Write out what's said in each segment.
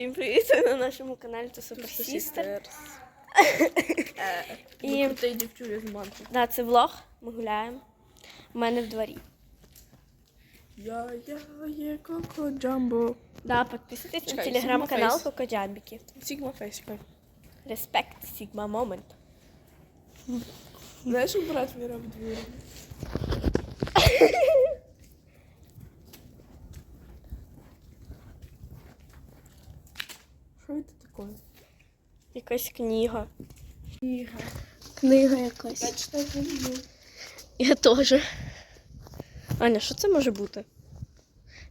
Всім привіт на нашому каналі це Супер Сістер. І І дівчуля з манки. да, це влог. Ми гуляємо. У мене в дворі. Я, я є Коко Джамбо. Да, підписуйтесь на телеграм-канал Sigma Face. Кокоджамбіки. Сігма фейсика. Респект, Сігма Момент. Знаєш, брат мій робить двір? Якась книга. Книга. Книга якась. Я читаю книгу. Я теж. Аня, що це може бути?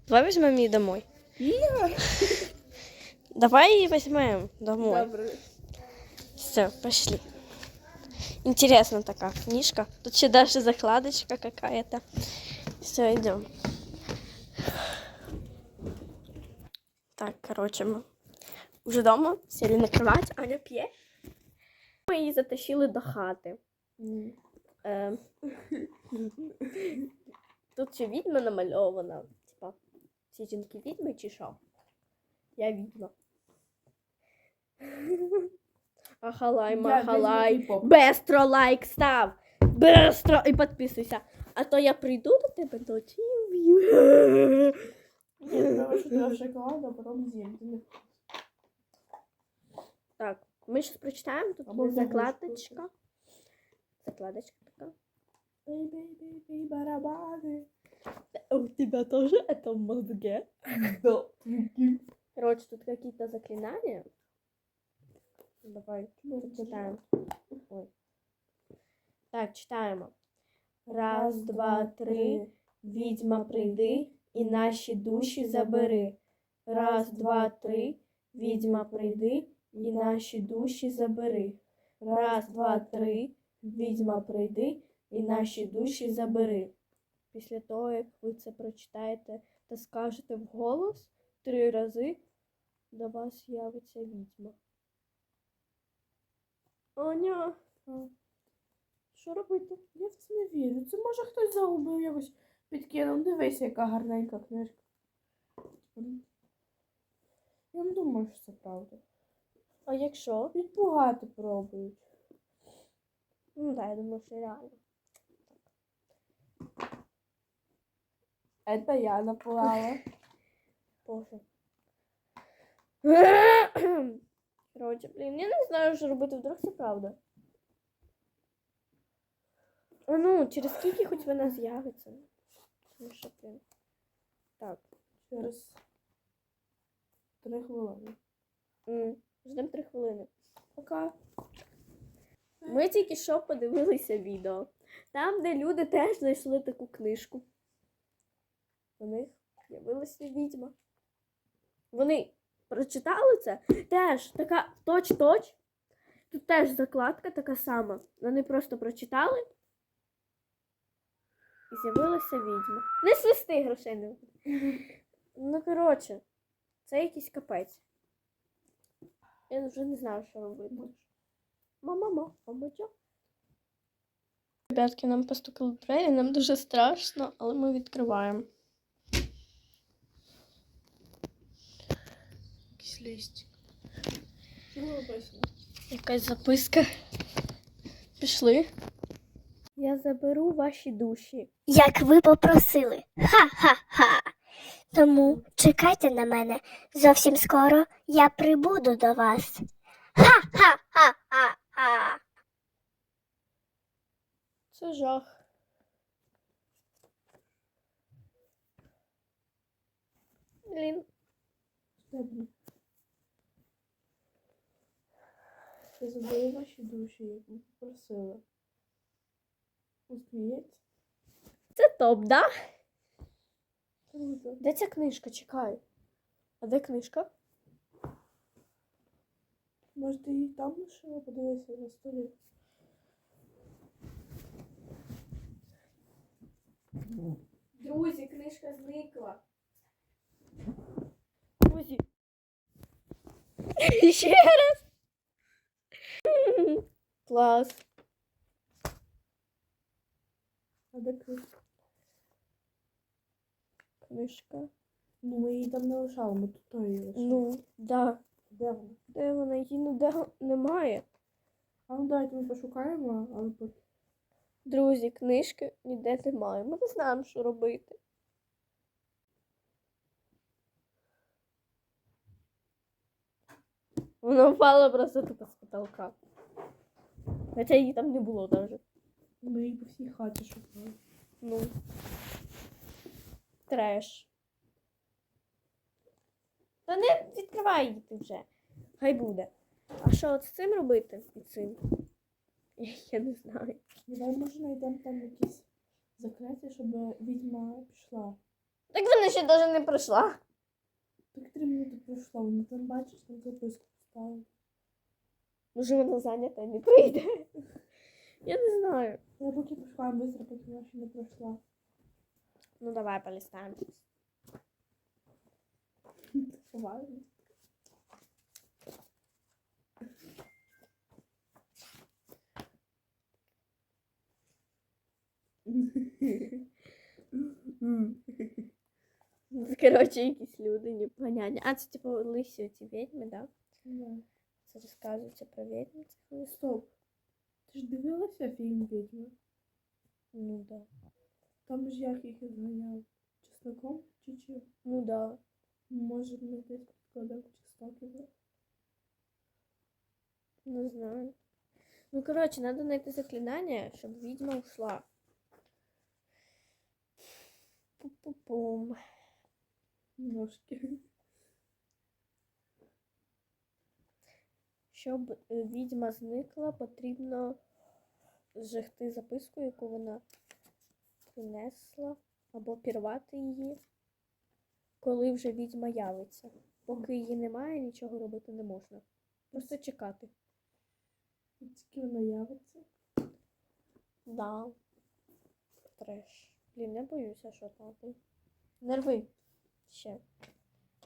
Давай візьмемо її домой. Я? Давай її візьмемо домой. Добре. Все, пошли. Интересно такая книжка. Тут еще даже закладочка какая-то. Все, идем. Так, короче, мы уже дома сели на кровать, Аня пье. Мы її затащили до хати. Ем, Тут ще відьма намальована. Типа, всі жінки відьми чи що? Я відьма. Ахалай, махалай. Бестро лайк став. Бестро і підписуйся. А то я прийду до тебе ночі і вб'ю. Я думаю, що треба шоколад, а потім з'їм. Ти не- Так, ми зараз прочитаємо. Тут Або є заглушку. закладочка. Закладочка така. Бей, бей, бей, бей, барабани. А у тебя тоже это в мозге? Да. Короче, тут какие-то заклинания. Давай, читаем. Ой. Так, читаємо. Раз, два, три. Відьма, прийди і наші душі забери. Раз, два, три. Відьма, прийди і наші душі забери. Раз, два, три. Відьма, прийди і наші душі забери. Після того, як ви це прочитаєте та скажете вголос три рази, до вас явиться відьма. Аня, що робити? Я в це не вірю. Це може хтось загубив якось підкинув. Дивись, яка гарненька книжка. Я не думаю, що це правда. А якщо? Відпугати пробують. Ну так, я думаю, що реально. Это я напугала. Боже. Коротше, блін, я не знаю, що робити, вдруг це правда. А ну, через скільки хоч вона з'явиться? Тому що, блін. Так. Через три хвилини. м, Ждемо три хвилини. Пока. Ми тільки що подивилися відео. Там, де люди теж знайшли таку книжку. У них з'явилася відьма. Вони прочитали це теж така точ-точ. Тут теж закладка така сама. Вони просто прочитали. І з'явилася відьма. Не свисти грошей не. Ну, коротше, це якийсь капець. Я вже не знаю, що робити. Мама-ма, мамочо. Ребятки, нам постукали в двері, нам дуже страшно, але ми відкриваємо. Якийсь листик. Якась записка. Пішли. Я заберу ваші душі. як ви попросили. Ха-ха-ха. Тому чекайте на мене. Зовсім скоро я прибуду до вас. Ха-ха-ха-ха-ха. Це жах. Блін. Я заберу ваші душі, як ви попросили. Усміється? Це топ, да? Де ця книжка? Чекай. А де книжка? Може, ти її там лишила? Подивися на столі. Друзі, книжка зникла. Друзі. Ще раз. Клас. А де книжка? Книжка. Ну, ми її там не лишали, ми тут то її лишали. Ну, да. Де вона? Де вона? Її ніде немає. А ну давайте ми пошукаємо, але поки. Друзі, книжки ніде немає. Ми не знаємо, що робити. Вона впала просто тупо з потолка. Хоча її там не було навіть. Ми її по всій хаті шукали. Ну. Треш. Та не відкривай її ти вже. Хай буде. А що от з цим робити? І цим? Я не знаю. Давай може знайдемо там якісь закляття, щоб відьма пішла. Так вона ще навіть не пройшла. Так три минути пройшло, вона там бачиш, там записку поставила. Може вона зайнята і не прийде. Я не знаю. Я поки пошукаємо швидко, поки вона ще не пройшла. Ну давай полистаємо. Ховаємо. Коротше, якісь люди непонятні. А це типу лисі ці відьми, да? Да. Це розказується про відьми цих лис. Стоп. Ти ж дивилася фільм Відьма? Ну да. Там ж як їх зганяв? Чесноком чи чим? Ну да. Може ми десь підкладемо чеснок його? Не знаю. Ну, коротше, надо знайти заклинання, щоб відьма ушла. Пу-пу-пум. Ножки. Щоб е, відьма зникла, потрібно зжигти записку, яку вона принесла, або пірвати її, коли вже відьма явиться. Поки її немає, нічого робити не можна. Просто чекати. Тільки вона явиться. Да. Треш. Блін, не боюся, що там. буде. Не рви. Ще.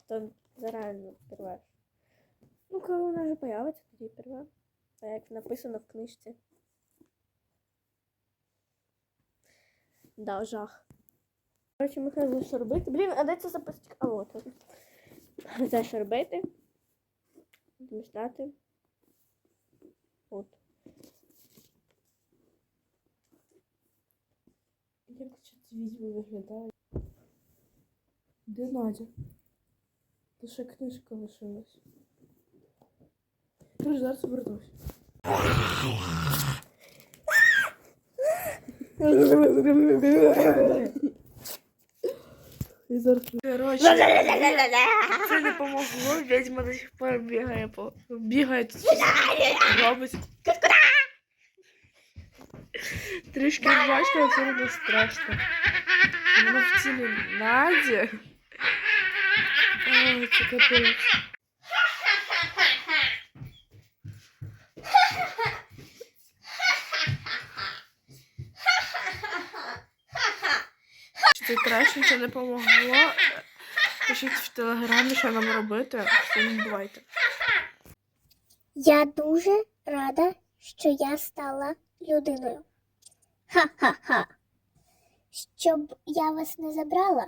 То заранее пірвеш. Ну, коли вона вже появиться, тоді пірве. А як написано в книжці. Да, жах. Коротше, ми хотіли що робити. Блін, а де це записочка? А от. Це що робити? Ждати. От. Як ці відьми виглядають? Де Надя? Лише книжка лишилась. Друзі, зараз вернусь. І зараз Короче, це не помогло, відьма до сих пор бігає по бігає тут робить. Трішки бачка, це не страшно. Вона в тілі Наді. Ой, це капець. Це треш нічого не помогло. Пишіть в телеграмі, що нам робити. Всім бувайте. Я дуже рада, що я стала людиною. Ха-ха-ха. Щоб я вас не забрала,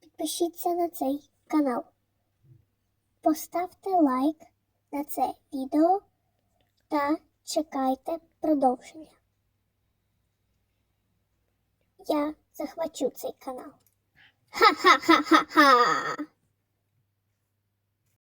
підпишіться на цей канал. Поставте лайк на це відео та чекайте продовження. Я захвачу цей канал. Ха-ха-ха-ха-ха!